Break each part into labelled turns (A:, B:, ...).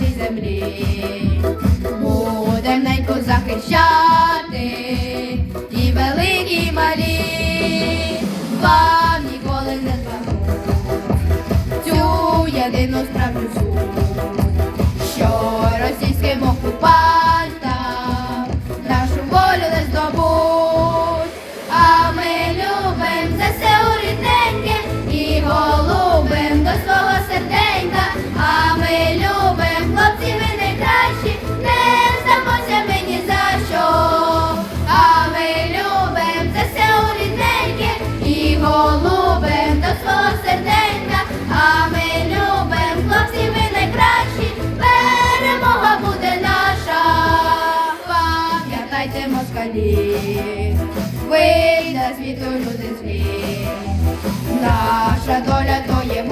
A: цій землі, будем неньку захищати. вийде світу люди злі, наша доля то є.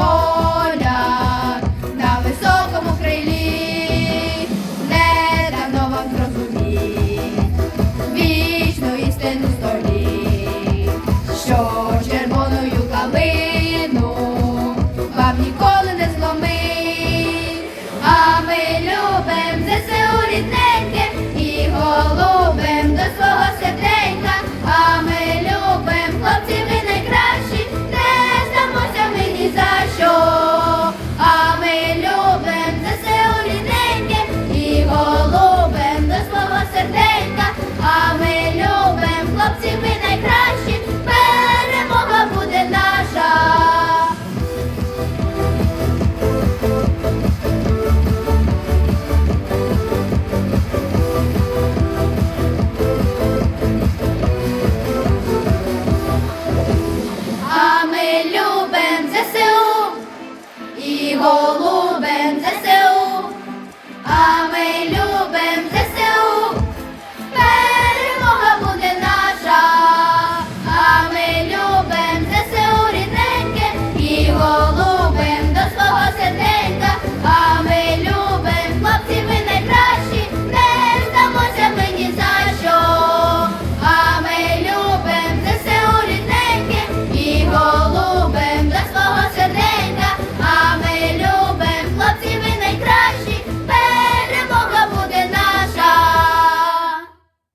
A: любим ЗСУ і голубим ЗСУ.